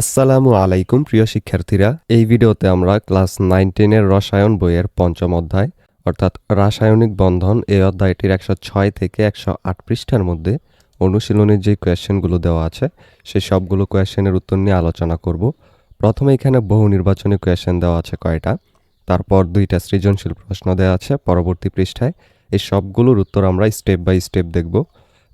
আসসালামু আলাইকুম, প্রিয় শিক্ষার্থীরা। এই ভিডিওতে আমরা ক্লাস নাইন টেনের রসায়ন বইয়ের পঞ্চম অধ্যায়, অর্থাৎ রাসায়নিক বন্ধন, এই অধ্যায়টির একশো ছয় থেকে একশো আট পৃষ্ঠার মধ্যে অনুশীলনের যে কোয়েশ্চেনগুলো দেওয়া আছে, সেই সবগুলো কোয়েশ্চেনের উত্তর নিয়ে আলোচনা করব। প্রথমে এখানে বহু নির্বাচনী কোয়েশ্চেন দেওয়া আছে কয়টা, তারপর দুইটা সৃজনশীল প্রশ্ন দেওয়া আছে পরবর্তী পৃষ্ঠায়। এই সবগুলোর উত্তর আমরা স্টেপ বাই স্টেপ দেখব।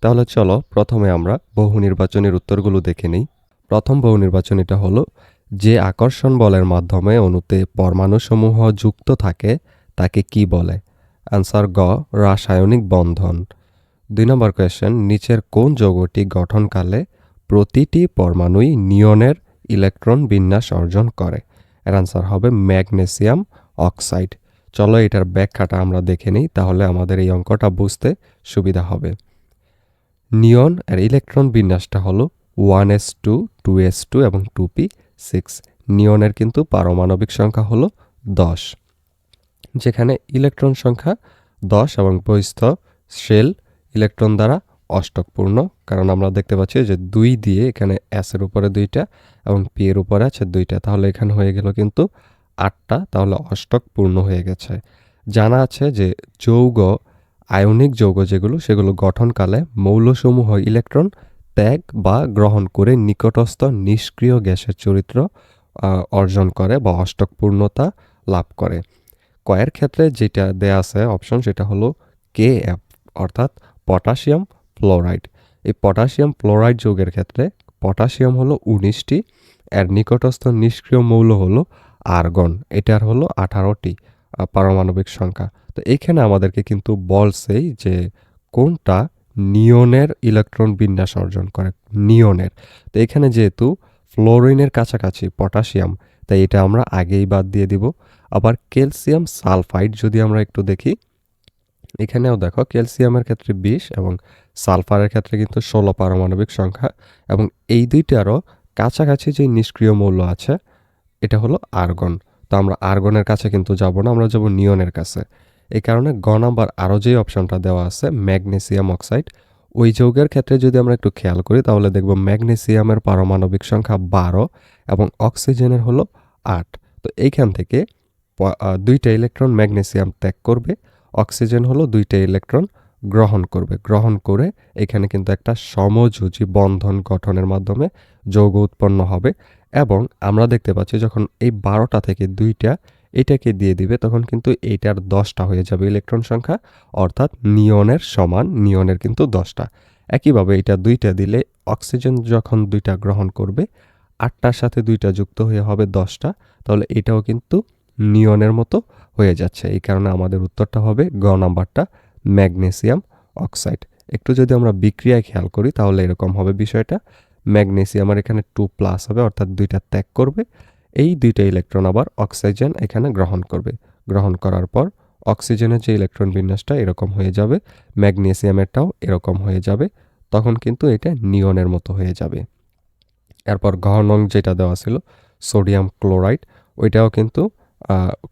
তাহলে চলো প্রথমে আমরা বহু নির্বাচনের উত্তরগুলো দেখে নিই। প্রথম বহু নির্বাচনীটা হলো যে আকর্ষণ বলের মাধ্যমে অণুতে পরমাণুসমূহ যুক্ত থাকে, তাকে কি বলে? অ্যান্সার গ, রাসায়নিক বন্ধন। দুই নম্বর কোয়েশ্চেন নিচের কোন যৌগটি গঠনকালে প্রতিটি পরমাণুই নিয়নের ইলেকট্রন বিন্যাস অর্জন করে? এর আনসার হবে ম্যাগনেসিয়াম অক্সাইড। চলো এটার ব্যাখ্যাটা আমরা দেখে নিই, তাহলে আমাদের এই অঙ্কটা বুঝতে সুবিধা হবে। নিয়ন এর ইলেকট্রন বিন্যাসটা হলো one S two two S two এবং টু পি সিক্স। নিয়নের কিন্তু পারমাণবিক সংখ্যা হলো দশ, যেখানে ইলেকট্রন সংখ্যা দশ এবং বহিস্থ শেল ইলেকট্রন দ্বারা অষ্টকপূর্ণ। কারণ আমরা দেখতে পাচ্ছি যে দুই দিয়ে এখানে এর উপরে দুইটা এবং পি এর উপরে আছে দুইটা। তাহলে এখানে হয়ে গেল কিন্তু আটটা, তাহলে অষ্টক পূর্ণ হয়ে গেছে। জানা আছে যে যৌগ, আয়নিক যৌগ যেগুলো, সেগুলো গঠনকালে মৌলসমূহ ইলেকট্রন ত্যাগ বা গ্রহণ করে নিকটস্থ নিষ্ক্রিয় গ্যাসের চরিত্র অর্জন করে বা অষ্টক পূর্ণতা লাভ করে। কয়ের ক্ষেত্রে যেটা দেয়া আছে অপশন সেটা হলো কে এফ অর্থাৎ পটাশিয়াম ফ্লোরাইড। এই পটাশিয়াম ফ্লোরাইড যৌগের ক্ষেত্রে পটাশিয়াম হলো উনিশটি, এর নিকটস্থ নিষ্ক্রিয় মৌল হলো আর্গন, এটার হলো আঠারোটি পারমাণবিক সংখ্যা। তো এইখানে আমাদেরকে কিন্তু বলছেই যে কোনটা নিয়নের ইলেকট্রন বিন্যাস অর্জন করে, নিয়নের। তো এখানে যেহেতু ফ্লোরিনের কাছাকাছি, পটাশিয়াম, তাই এটা আমরা আগেই বাদ দিয়ে দিব। আবার ক্যালসিয়াম সালফাইড যদি আমরা একটু দেখি, এখানেও দেখো ক্যালসিয়ামের ক্ষেত্রে বিশ এবং সালফারের ক্ষেত্রে কিন্তু ষোলো পারমাণবিক সংখ্যা এবং এই দুইটারও কাছাকাছি যে নিষ্ক্রিয় মৌল আছে, এটা হলো আর্গন। তো আমরা আর্গনের কাছে কিন্তু যাব না, আমরা যাব নিয়নের কাছে। এই কারণে গ নাম্বার আরও যে অপশনটা দেওয়া আছে, ম্যাগনেসিয়াম অক্সাইড, ওই যৌগের ক্ষেত্রে যদি আমরা একটু খেয়াল করি, তাহলে দেখব ম্যাগনেসিয়ামের পারমাণবিক সংখ্যা বারো এবং অক্সিজেনের হলো আট। তো এইখান থেকে দুইটা ইলেকট্রন ম্যাগনেসিয়াম ত্যাগ করবে, অক্সিজেন হলো দুইটা ইলেকট্রন গ্রহণ করবে। গ্রহণ করে এখানে কিন্তু একটা সমযোজী বন্ধন গঠনের মাধ্যমে যৌগ উৎপন্ন হবে এবং আমরা দেখতে পাচ্ছি যখন এই বারোটা থেকে দুইটা এটাকে দিয়ে দিবে, তখন কিন্তু এইটার দশটা হয়ে যাবে ইলেকট্রন সংখ্যা, অর্থাৎ নিয়নের সমান নিয়নের কিন্তু দশটা। একইভাবে এটা দুইটা দিলে অক্সিজেন যখন দুইটা গ্রহণ করবে, আটটার সাথে দুইটা যুক্ত হয়ে হবে দশটা, তাহলে এটাও কিন্তু নিয়নের মতো হয়ে যাচ্ছে। এই কারণে আমাদের উত্তরটা হবে গ নাম্বারটা, ম্যাগনেসিয়াম অক্সাইড। একটু যদি আমরা বিক্রিয়ায় খেয়াল করি, তাহলে এরকম হবে বিষয়টা। ম্যাগনেসিয়ামের এখানে টু প্লাস হবে, অর্থাৎ দুইটা ত্যাগ করবে। এই দুইটা ইলেকট্রন আবার অক্সিজেন এখানে গ্রহণ করবে। গ্রহণ করার পর অক্সিজেনের যে ইলেকট্রন বিন্যাসটা এরকম হয়ে যাবে ম্যাগনেসিয়ামেরটাও এরকম হয়ে যাবে, তখন কিন্তু এটা নিয়নের মতো হয়ে যাবে। এরপর ঘ নং যেটা দেওয়া ছিল সোডিয়াম ক্লোরাইড ওইটাও কিন্তু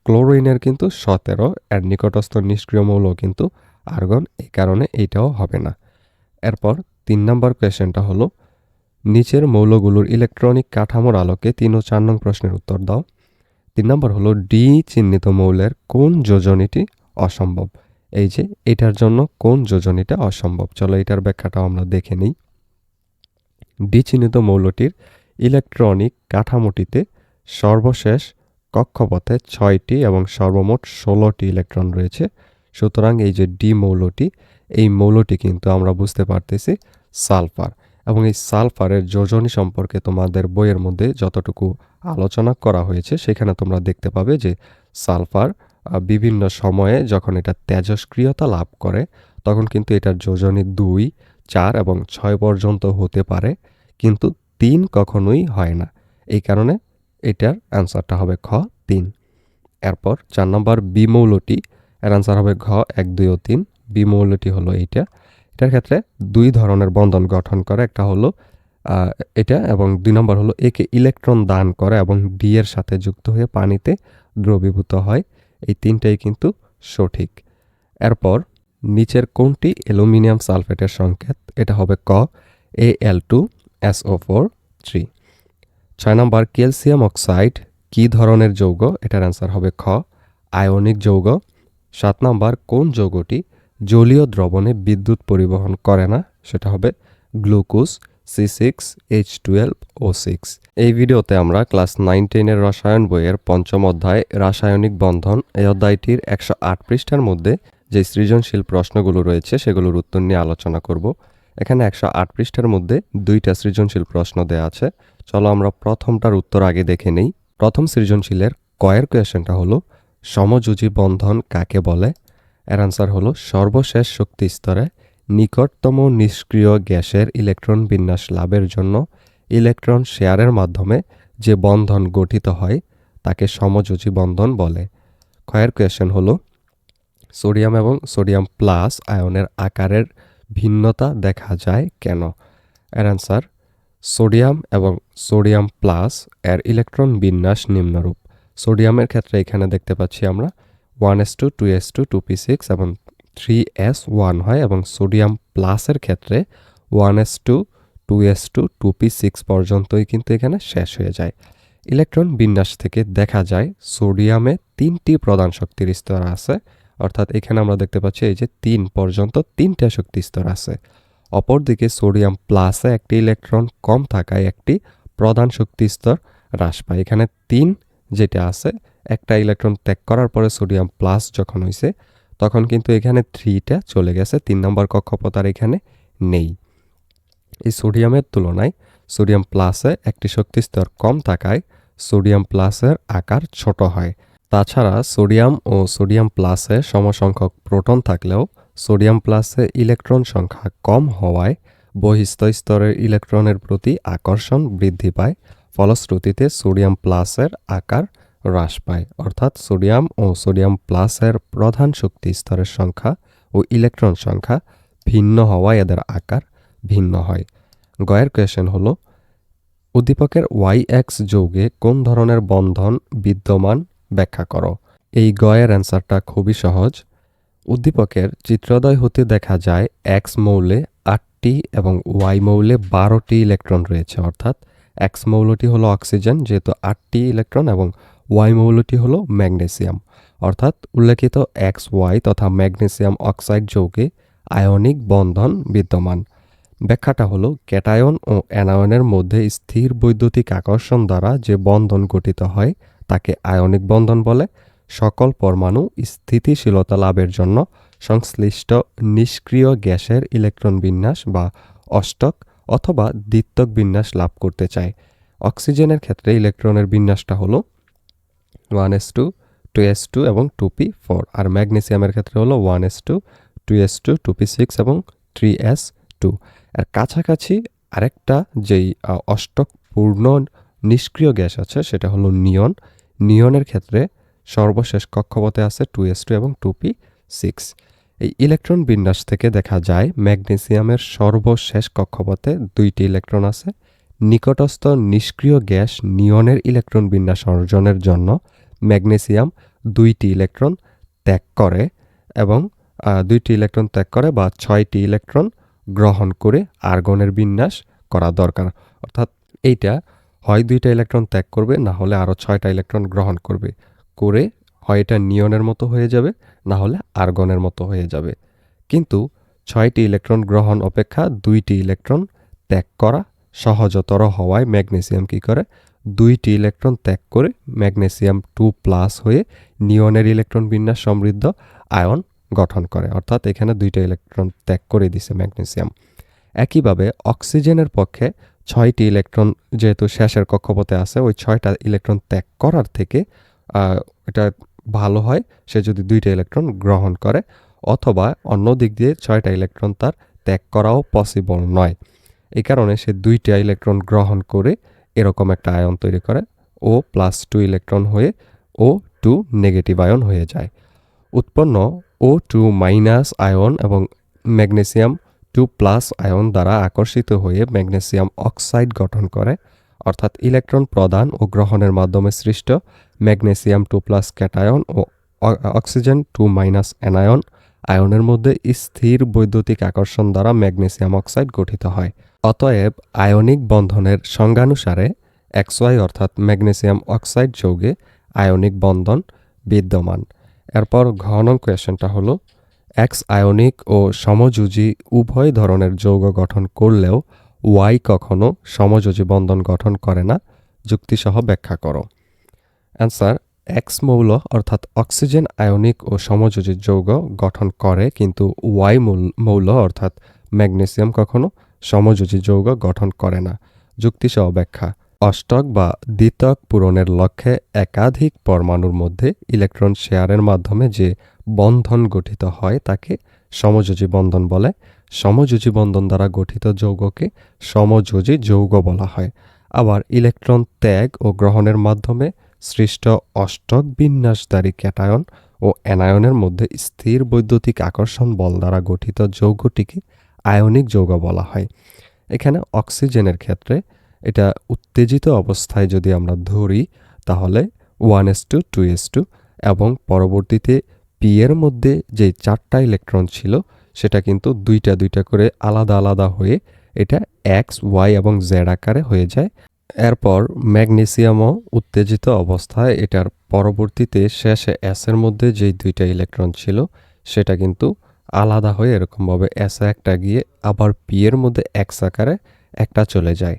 ক্লোরিনের কিন্তু সতেরো, এর নিকটস্থ নিষ্ক্রিয় মৌল কিন্তু আর্গন এই কারণে এইটাও হবে না। এরপর তিন নম্বর কোয়েশ্চেনটা হলো নিচের মৌলগুলোর ইলেকট্রনিক কাঠামোর আলোকে তিন ও চার নং প্রশ্নের উত্তর দাও। তিন নম্বর হলো ডি চিহ্নিত মৌলের কোন যোজনীটি অসম্ভব? এই যে, এটার জন্য কোন যোজনীটা অসম্ভব? চলো এটার ব্যাখ্যাটাও আমরা দেখে নিই। ডি চিহ্নিত মৌলটির ইলেকট্রনিক কাঠামোটিতে সর্বশেষ কক্ষপথে ছয়টি এবং সর্বমোট ষোলোটি ইলেকট্রন রয়েছে। সুতরাং এই যে ডি মৌলটি, এই মৌলটি কিন্তু আমরা বুঝতে পারতেছি সালফার। এবং এই সালফারের যোজনী সম্পর্কে তোমাদের বইয়ের মধ্যে যতটুকু আলোচনা করা হয়েছে, সেখানে তোমরা দেখতে পাবে যে সালফার বিভিন্ন সময়ে যখন এটা তেজস্ক্রিয়তা লাভ করে, তখন কিন্তু এটার যোজনী দুই, চার এবং ছয় পর্যন্ত হতে পারে, কিন্তু তিন কখনোই হয় না। এই কারণে এটার অ্যান্সারটা হবে খ, তিন। এরপর চার নম্বর বিমৌলটি, এর অ্যান্সার হবে ঘ, এক, দুই ও তিন। বিমৌলটি হলো এইটা। এটার ক্ষেত্রে দুই ধরনের বন্ধন গঠন করে। একটা হলো এটা এবং দুই নম্বর হলো, একে ইলেকট্রন দান করে এবং ডি এর সাথে যুক্ত হয়ে পানিতে দ্রবীভূত হয়। এই তিনটাই কিন্তু সঠিক। এরপর, নিচের কোনটি অ্যালুমিনিয়াম সালফেটের সংকেত? এটা হবে ক A L two S O four three ছয় নম্বর, ক্যালসিয়াম অক্সাইড কী ধরনের যৌগ? এটার অ্যান্সার হবে খ, আয়নিক যৌগ। সাত নম্বর, কোন যৌগটি জলীয় দ্রবণে বিদ্যুৎ পরিবহন করে না, সেটা হবে glucose, C six, H twelve, O six. এই ভিডিওতে আমরা ক্লাস নাইন টেনের রসায়ন বইয়ের পঞ্চম অধ্যায়, রাসায়নিক বন্ধন, এই অধ্যায়টির একশো আট পৃষ্ঠার মধ্যে যে সৃজনশীল প্রশ্নগুলো রয়েছে, সেগুলোর উত্তর নিয়ে আলোচনা করব। এখানে একশো আট পৃষ্ঠার মধ্যে দুইটা সৃজনশীল প্রশ্ন দেওয়া আছে। চলো আমরা প্রথমটার উত্তর আগে দেখে নেই। প্রথম সৃজনশীলের কয়ের কোয়েশনটা হলো, সমযোজী বন্ধন কাকে বলে? এর আনসার হলো সর্বশেষ শক্তি স্তরে নিকটতম নিষ্ক্রিয় গ্যাসের ইলেকট্রন বিন্যাস লাভের জন্য ইলেকট্রন শেয়ারের মাধ্যমে যে বন্ধন গঠিত হয়, তাকে সমযোজী বন্ধন বলে। ক্ষয়ের কোয়েশন হলো, সোডিয়াম এবং সোডিয়াম প্লাস আয়নের আকারের ভিন্নতা দেখা যায় কেন? এর আনসার সোডিয়াম এবং সোডিয়াম প্লাস এর ইলেকট্রন বিন্যাস নিম্নরূপ। সোডিয়ামের ক্ষেত্রে এখানে দেখতে পাচ্ছি আমরা one S two two S two two P six এবং থ্রি এস ওয়ান হয় এবং সোডিয়াম প্লাসের ক্ষেত্রে one S two two S two two P six পর্যন্তই কিন্তু এখানে শেষ হয়ে যায়। ইলেকট্রন বিন্যাস থেকে দেখা যায় সোডিয়ামে তিনটি প্রধান শক্তির স্তর আছে, অর্থাৎ এখানে আমরা দেখতে পাচ্ছি এই যে তিন পর্যন্ত তিনটা শক্তি স্তর আছে। অপরদিকে সোডিয়াম প্লাসে একটি ইলেকট্রন কম থাকায় একটি প্রধান শক্তি স্তর হ্রাস পায়। এখানে তিন যেটা আছে একটা ইলেকট্রন ত্যাগ করার পরে সোডিয়াম প্লাস যখন হয়েছে তখন কিন্তু এখানে থ্রিটা চলে গেছে, তিন নম্বর কক্ষপথ আর এখানে নেই। এই সোডিয়ামের তুলনায় সোডিয়াম প্লাসে একটি শক্তি স্তর কম থাকায় সোডিয়াম প্লাসের আকার ছোট হয়। তাছাড়া সোডিয়াম ও সোডিয়াম প্লাসে সমসংখ্যক প্রোটন থাকলেও সোডিয়াম প্লাসে ইলেকট্রন সংখ্যা কম হওয়ায় বহিস্থ স্তরের ইলেকট্রনের প্রতি আকর্ষণ বৃদ্ধি পায়, ফলশ্রুতিতে সোডিয়াম প্লাসের আকার হ্রাস পায়। অর্থাৎ সোডিয়াম ও সোডিয়াম প্লাসের প্রধান শক্তি স্তরের সংখ্যা ও ইলেকট্রন সংখ্যা ভিন্ন হওয়ায় এদের আকার ভিন্ন হয়। গয়ের কোয়েশন হল, উদ্দীপকের ওয়াই এক্স যৌগে কোন ধরনের বন্ধন বিদ্যমান ব্যাখ্যা করো? এই গয়ের অ্যান্সারটা খুবই সহজ। উদ্দীপকের চিত্রদয় হতে দেখা যায় এক্স মৌলে আটটি এবং ওয়াই মৌলে বারোটি ইলেকট্রন রয়েছে। অর্থাৎ এক্স মৌলটি হলো অক্সিজেন, যেহেতু আটটি ইলেকট্রন এবং ওয়াই মৌলটি হল ম্যাগনেসিয়াম। অর্থাৎ উল্লেখিত এক্স ওয়াই তথা ম্যাগনেসিয়াম অক্সাইড যৌগে আয়নিক বন্ধন বিদ্যমান। ব্যাখ্যাটা হলো ক্যাটায়ন ও অ্যানায়নের মধ্যে স্থির বৈদ্যুতিক আকর্ষণ দ্বারা যে বন্ধন গঠিত হয়, তাকে আয়নিক বন্ধন বলে। সকল পরমাণু স্থিতিশীলতা লাভের জন্য সংশ্লিষ্ট নিষ্ক্রিয় গ্যাসের ইলেকট্রন বিন্যাস বা অষ্টক অথবা দ্বিত্বক বিন্যাস লাভ করতে চায়। অক্সিজেনের ক্ষেত্রে ইলেকট্রনের বিন্যাসটা হলো one S two two S two এবং টু পি ফোর। আর ম্যাগনেসিয়ামের ক্ষেত্রে হলো one S two two S two two P six এবং থ্রি এস টু। এর কাছাকাছি আরেকটা যেই অষ্টক পূর্ণ নিষ্ক্রিয় গ্যাস আছে, সেটা হলো নিয়ন। নিয়নের ক্ষেত্রে সর্বশেষ কক্ষপথে আছে টু এস টু এবং টু পি সিক্স। এই ইলেকট্রন বিন্যাস থেকে দেখা যায়, ম্যাগনেসিয়ামের সর্বশেষ কক্ষপথে দুইটি ইলেকট্রন আছে নিকটস্থ নিষ্ক্রিয় গ্যাস নিয়নের ইলেকট্রন বিন্যাস অর্জনের জন্য ম্যাগনেসিয়াম দুইটি ইলেকট্রন ত্যাগ করে এবং দুইটি ইলেকট্রন ত্যাগ করে বা ছয়টি ইলেকট্রন গ্রহণ করে আর্গনের বিন্যাস করা দরকার। অর্থাৎ এইটা হয় দুইটা ইলেকট্রন ত্যাগ করবে, না হলে আরও ছয়টা ইলেকট্রন গ্রহণ করবে। করে হয় এটা নিয়নের মতো হয়ে যাবে, না হলে আর্গনের মতো হয়ে যাবে। কিন্তু ছয়টি ইলেকট্রন গ্রহণ অপেক্ষা দুইটি ইলেকট্রন ত্যাগ করা সহজতর হওয়ায় ম্যাগনেসিয়াম কী করে? দুইটি ইলেকট্রন ত্যাগ করে ম্যাগনেসিয়াম টু প্লাস হয়ে নিয়নের ইলেকট্রন বিন্যাস সমৃদ্ধ আয়ন গঠন করে। অর্থাৎ এখানে দুইটা ইলেকট্রন ত্যাগ করে দিছে ম্যাগনেসিয়াম। একইভাবে অক্সিজেনের পক্ষে ছয়টি ইলেকট্রন যেহেতু শেষের কক্ষপথে আছে, ওই ছয়টা ইলেকট্রন ত্যাগ করার থেকে এটা ভালো হয় সে যদি দুইটা ইলেকট্রন গ্রহণ করে, অথবা অন্য দিক দিয়ে ছয়টা ইলেকট্রন তার ত্যাগ করাও পসিবল নয়। এই কারণে সে দুইটা ইলেকট্রন গ্রহণ করে এরকম একটা আয়ন তৈরি করে ও প্লাস টু ইলেকট্রন হয়ে ও টু নেগেটিভ আয়ন হয়ে যায়। উৎপন্ন ও টু মাইনাস আয়ন এবং ম্যাগনেসিয়াম টু প্লাস আয়ন দ্বারা আকর্ষিত হয়ে ম্যাগনেসিয়াম অক্সাইড গঠন করে, অর্থাৎ ইলেকট্রন প্রদান ও গ্রহণের মাধ্যমে সৃষ্ট ম্যাগনেসিয়াম টু প্লাস ক্যাটায়ন ও অক্সিজেন টু মাইনাস অ্যানায়ন আয়নের মধ্যে স্থির বৈদ্যুতিক আকর্ষণ দ্বারা ম্যাগনেসিয়াম অক্সাইড গঠিত হয়। অতএব আয়নিক বন্ধনের সংজ্ঞানুসারে এক্স ওয়াই অর্থাৎ ম্যাগনেসিয়াম অক্সাইড যৌগে আয়নিক বন্ধন বিদ্যমান। এরপর ঘন কোয়েশনটা হলো, এক্স আয়নিক ও সমযোজী উভয় ধরনের যৌগ গঠন করলেও ওয়াই কখনো সমযোজী বন্ধন গঠন করে না, যুক্তিসহ ব্যাখ্যা করো। অ্যান্সার, এক্স মৌল অর্থাৎ অক্সিজেন আয়নিক ও সমযোজী যৌগ গঠন করে, কিন্তু ওয়াই মৌল অর্থাৎ ম্যাগনেসিয়াম কখনো সমযোজী যৌগ গঠন করে না। যুক্তিসহ ব্যাখ্যা, অষ্টক বা দ্বিতক পূরণের লক্ষ্যে একাধিক পরমাণুর মধ্যে ইলেকট্রন শেয়ারের মাধ্যমে যে বন্ধন গঠিত হয় তাকে সমযোজী বন্ধন বলে। সমযোজী বন্ধন দ্বারা গঠিত যৌগকে সমযোজী যৌগ বলা হয়। আবার ইলেকট্রন ত্যাগ ও গ্রহণের মাধ্যমে সৃষ্ট অষ্টক বিন্যাসদারী ক্যাটায়ন ও অ্যানায়নের মধ্যে স্থির বৈদ্যুতিক আকর্ষণ বল দ্বারা গঠিত যৌগটিকে আয়নিক যৌগ বলা হয়। এখানে অক্সিজেনের ক্ষেত্রে এটা উত্তেজিত অবস্থায় যদি আমরা ধরি, তাহলে one S two two S two এবং পরবর্তীতে পি এর মধ্যে যে চারটা ইলেকট্রন ছিল, সেটা কিন্তু দুইটা দুইটা করে আলাদা আলাদা হয়ে এটা এক্স, ওয়াই এবং জেড আকারে হয়ে যায়। এরপর ম্যাগনেসিয়ামও উত্তেজিত অবস্থায় এটার পরবর্তীতে শেষে এস এর মধ্যে যেই দুইটা ইলেকট্রন ছিল, সেটা কিন্তু আলাদা হয়ে এরকমভাবে এস একটা গিয়ে আবার পি এর মধ্যে এক্স আকারে একটা চলে যায়।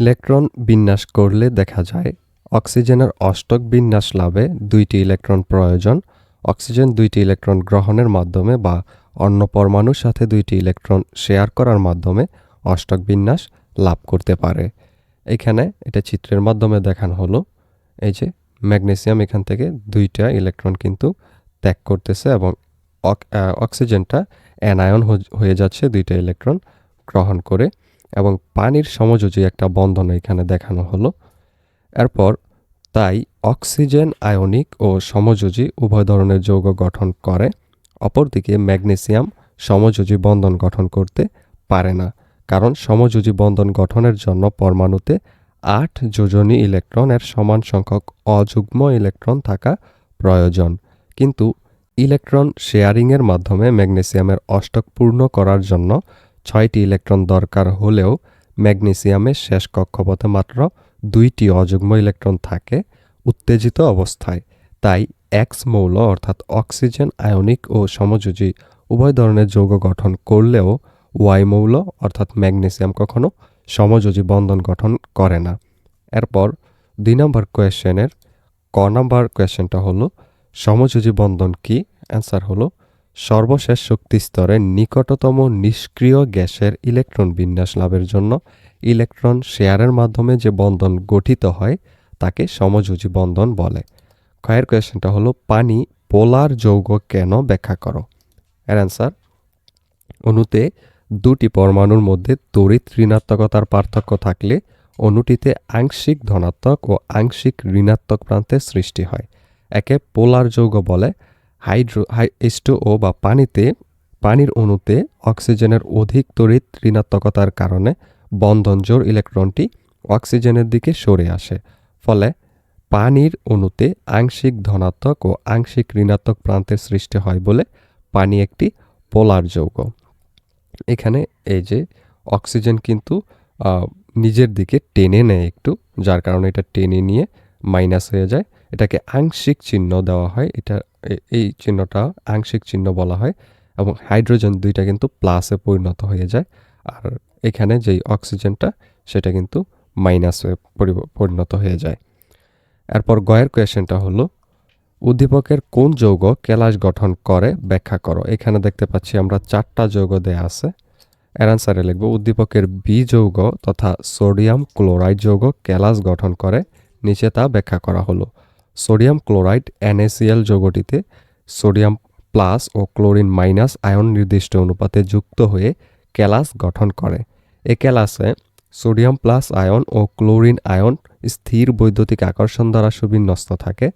ইলেকট্রন বিন্যাস করলে দেখা যায়, অক্সিজেনের অষ্টক বিন্যাস লাভে দুইটি ইলেকট্রন প্রয়োজন। অক্সিজেন দুইটি ইলেকট্রন গ্রহণের মাধ্যমে বা অন্য পরমাণুর সাথে দুইটি ইলেকট্রন শেয়ার করার মাধ্যমে অষ্টক বিন্যাস লাভ করতে পারে। এখানে এটা চিত্রের মাধ্যমে দেখানো হলো, এই যে ম্যাগনেসিয়াম এখান থেকে দুইটা ইলেকট্রন কিন্তু ত্যাগ করতেছে এবং অক্সিজেনটা অ্যানায়ন হয়ে যাচ্ছে দুইটা ইলেকট্রন গ্রহণ করে এবং পানির সমযোজী একটা বন্ধন এখানে দেখানো হলো। এরপর তাই অক্সিজেন, আয়নিক ও সমযোজী উভয় ধরনের যৌগ গঠন করে, অপরদিকে ম্যাগনেসিয়াম সমযোজী বন্ধন গঠন করতে পারে না, কারণ সমযোজী বন্ধন গঠনের জন্য পরমাণুতে আট যোজনী ইলেকট্রনের সমান সংখ্যক অযুগ্ম ইলেকট্রন থাকা প্রয়োজন। কিন্তু ইলেকট্রন শেয়ারিংয়ের মাধ্যমে ম্যাগনেসিয়ামের অষ্টক পূর্ণ করার জন্য ছয়টি ইলেকট্রন দরকার হলেও ম্যাগনেসিয়ামের শেষ কক্ষপথে মাত্র দুইটি অযুগ্ম ইলেকট্রন থাকে উত্তেজিত অবস্থায়। তাই এক্স মৌল অর্থাৎ অক্সিজেন, আয়নিক ও সমযোজী উভয় ধরনের যৌগ গঠন করলেও ওয়াই মৌল অর্থাৎ ম্যাগনেসিয়াম কখনো সমযোজী বন্ধন গঠন করে না। এরপর দুই নম্বর কোয়েশ্চেনের ক নম্বর কোয়েশ্চেনটা হলো সমযোজী বন্ধন কি? অ্যান্সার হলো, সর্বশেষ শক্তি স্তরের নিকটতম নিষ্ক্রিয় গ্যাসের ইলেকট্রন বিন্যাস লাভের জন্য ইলেকট্রন শেয়ারের মাধ্যমে যে বন্ধন গঠিত হয়, তাকে সমযোজী বন্ধন বলে। ক্ষয়ের কোয়েশ্চেনটা হলো, পানি পোলার যৌগ কেন ব্যাখ্যা করো? এর অ্যান্সার অণুতে দুটি পরমাণুর মধ্যে তড়িৎ ঋণাত্মকতার পার্থক্য থাকলে অণুটিতে আংশিক ধনাত্মক ও আংশিক ঋণাত্মক প্রান্তের সৃষ্টি হয়। একে পোলার যৌগ বলে। হাইড্রো এইচটু ও বা পানিতে, পানির অণুতে অক্সিজেনের অধিক তড়িৎ ঋণাত্মকতার কারণে বন্ধন জোর ইলেকট্রনটি অক্সিজেনের দিকে সরে আসে। ফলে পানির অণুতে আংশিক ধনাত্মক ও আংশিক ঋণাত্মক প্রান্তের সৃষ্টি হয় বলে পানি একটি পোলার যৌগ। এখানে এই যে অক্সিজেন কিন্তু নিজের দিকে টেনে নেয় একটু, যার কারণে এটা টেনে নিয়ে মাইনাস হয়ে যায়। এটাকে আংশিক চিহ্ন দেওয়া হয়। এটা এই চিহ্নটা আংশিক চিহ্ন বলা হয় এবং হাইড্রোজেন দুইটা কিন্তু প্লাসে পরিণত হয়ে যায়। আর এখানে যেই অক্সিজেনটা, সেটা কিন্তু মাইনাসে পরি- পরিণত হয়ে যায়। এরপর গয়ের কোয়েশনটা হলো, উদ্দীপকের কোন যৌগ কেলাস গঠন করে? ব্যাখ্যা করো। এখানে দেখতে পাচ্ছি আমরা চারটা যৌগ দেয়া আছে। এর অ্যান্সারে লিখব, উদ্দীপকের বি যৌগ তথা সোডিয়াম ক্লোরাইড যৌগ কেলাস গঠন করে। নিচে তা ব্যাখ্যা করা হলো। সোডিয়াম ক্লোরাইড NaCl যৌগটিতে সোডিয়াম প্লাস ও ক্লোরিন মাইনাস আয়ন নির্দিষ্ট অনুপাতে যুক্ত হয়ে ক্যালাস গঠন করে। এ ক্যালাসে সোডিয়াম প্লাস আয়ন ও ক্লোরিন আয়ন স্থির বৈদ্যুতিক আকর্ষণ দ্বারা সুবিন্যস্ত থাকে।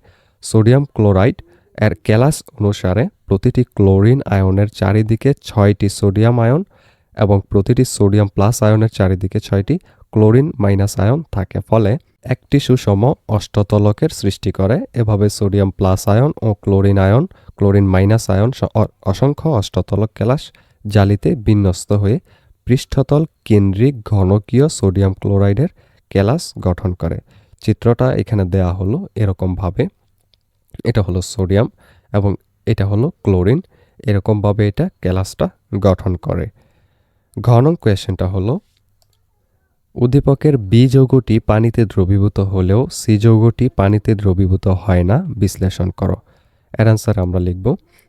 সোডিয়াম ক্লোরাইড এর ক্যালাস অনুসারে প্রতিটি ক্লোরিন আয়নের চারিদিকে ছয়টি সোডিয়াম আয়ন এবং প্রতিটি সোডিয়াম প্লাস আয়নের চারিদিকে ছয়টি ক্লোরিন মাইনাস আয়ন থাকে ফলে একটি সুষম অষ্টতলকের সৃষ্টি করে। এভাবে সোডিয়াম প্লাস আয়ন ও ক্লোরিন আয়ন, ক্লোরিন মাইনাস আয়ন অসংখ্য অষ্টতলক ক্যালাস জালিতে বিন্যস্ত হয়ে পৃষ্ঠতল কেন্দ্রিক ঘনকীয় সোডিয়াম ক্লোরাইডের ক্যালাস গঠন করে। চিত্রটা এখানে দেয়া হলো এরকমভাবে। এটা হলো সোডিয়াম এবং এটা হলো ক্লোরিন। এরকমভাবে এটা ক্যালাসটা গঠন করে। ঘন নং কোয়েশ্চেনটা হলো উদ্দীপকের বি যৌগটি পানিতে দ্রবীভূত হলেও সি যৌগটি পানিতে দ্রবীভূত হয় না, বিশ্লেষণ করো। এর অ্যান্সার আমরা লিখব,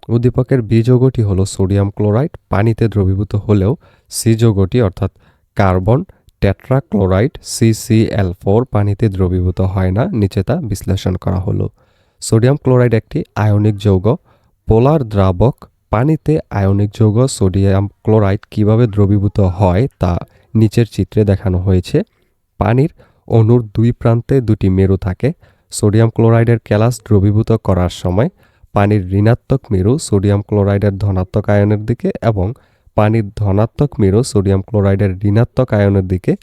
উদ্দীপকের বি যৌগটি হলো সোডিয়াম ক্লোরাইড, পানিতে দ্রবীভূত হলেও সি যৌগটি অর্থাৎ কার্বন টেট্রাক্লোরাইড সিসিএল ফোর পানিতে দ্রবীভূত হয় না, নিচে তা বিশ্লেষণ করা হলো। সোডিয়াম ক্লোরাইড একটি আয়নিক যৌগ, পোলার দ্রাবক পানিতে আয়নিক যৌগ সোডিয়াম ক্লোরাইড কীভাবে দ্রবীভূত হয় তা নিচের চিত্রে দেখানো হয়েছে। পানির অণুর দুই প্রান্তে দুটি মেরু থাকে। সোডিয়াম ক্লোরাইডের ক্যালাস দ্রবীভূত করার সময় পানির ঋণাত্মক মেরু সোডিয়াম ক্লোরাইডের ধনাত্মক আয়নের দিকে এবং পানির ধনাত্মক মেরু সোডিয়াম ক্লোরাইডের ঋণাত্মক আয়নের দিকে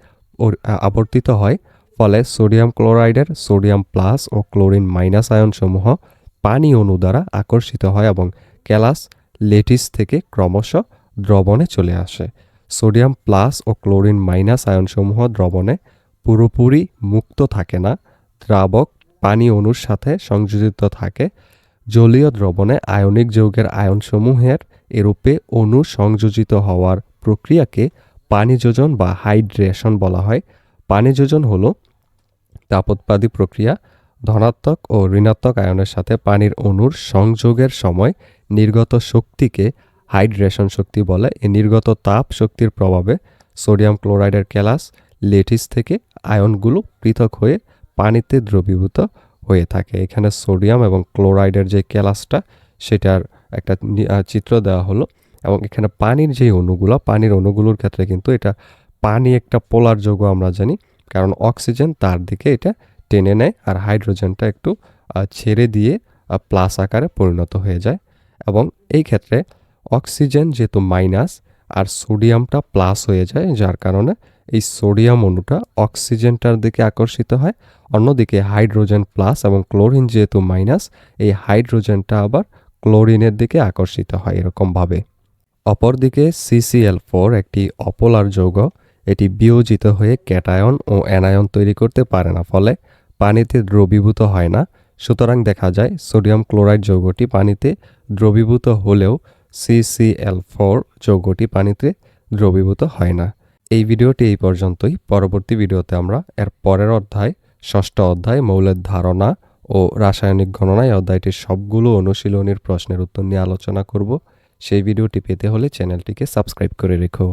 আবর্তিত হয়। ফলে সোডিয়াম ক্লোরাইডের সোডিয়াম প্লাস ও ক্লোরিন মাইনাস আয়নসমূহ পানি অণু দ্বারা আকর্ষিত হয় এবং ক্যালাস লেটিস থেকে ক্রমশ দ্রবণে চলে আসে। সোডিয়াম প্লাস ও ক্লোরিন মাইনাস আয়নসমূহ দ্রবণে পুরোপুরি মুক্ত থাকে না, দ্রাবক পানি অণুর সাথে সংযোজিত থাকে। জলীয় দ্রবণে আয়নিক যৌগের আয়নসমূহের এরূপে অণু সংযোজিত হওয়ার প্রক্রিয়াকে পানি যোজন বা হাইড্রেশন বলা হয়। পানি যোজন হলো তাপোৎপাদী প্রক্রিয়া, ধনাত্মক ও ঋণাত্মক আয়নের সাথে পানির অণুর সংযোগের সময় নির্গত শক্তিকে হাইড্রেশন শক্তি বলে। এই নির্গত তাপ শক্তির প্রভাবে সোডিয়াম ক্লোরাইডের ক্যালাস, লেটিস থেকে আয়নগুলো পৃথক হয়ে পানিতে দ্রবীভূত হয়ে থাকে। এখানে সোডিয়াম এবং ক্লোরাইডের যে ক্যালাসটা, সেটার একটা চিত্র দেওয়া হলো এবং এখানে পানির যে অণুগুলো, পানির অণুগুলোর ক্ষেত্রে কিন্তু এটা পানি একটা পোলার যৌগ আমরা জানি, কারণ অক্সিজেন তার দিকে এটা টেনে নেয় আর হাইড্রোজেনটা একটু ছেড়ে দিয়ে প্লাস আকারে পরিণত হয়ে যায়। এবং এই ক্ষেত্রে অক্সিজেন যেহেতু মাইনাস আর সোডিয়ামটা প্লাস হয়ে যায়, যার কারণে এই সোডিয়াম অণুটা অক্সিজেনটার দিকে আকর্ষিত হয়। অন্যদিকে হাইড্রোজেন প্লাস এবং ক্লোরিন যেহেতু মাইনাস, এই হাইড্রোজেনটা আবার ক্লোরিনের দিকে আকর্ষিত হয় এরকমভাবে। অপরদিকে সিসিএল ফোর একটি অপোলার যৌগ, এটি বিয়োজিত হয়ে ক্যাটায়ন ও অ্যানায়ন তৈরি করতে পারে না, ফলে পানিতে দ্রবীভূত হয় না। সুতরাং দেখা যায় সোডিয়াম ক্লোরাইড যৌগটি পানিতে দ্রবীভূত হলেও সিসিএল ফোর যৌগটি পানিতে দ্রবীভূত হয় না। এই ভিডিওটি এই পর্যন্তই। পরবর্তী ভিডিওতে আমরা এর পরের অধ্যায়, ষষ্ঠ অধ্যায়, মৌলের ধারণা ও রাসায়নিক গণনায় অধ্যায়টির সবগুলো অনুশীলনীর প্রশ্নের উত্তর নিয়ে আলোচনা করব। সেই ভিডিওটি পেতে হলে চ্যানেলটিকে সাবস্ক্রাইব করে রেখো।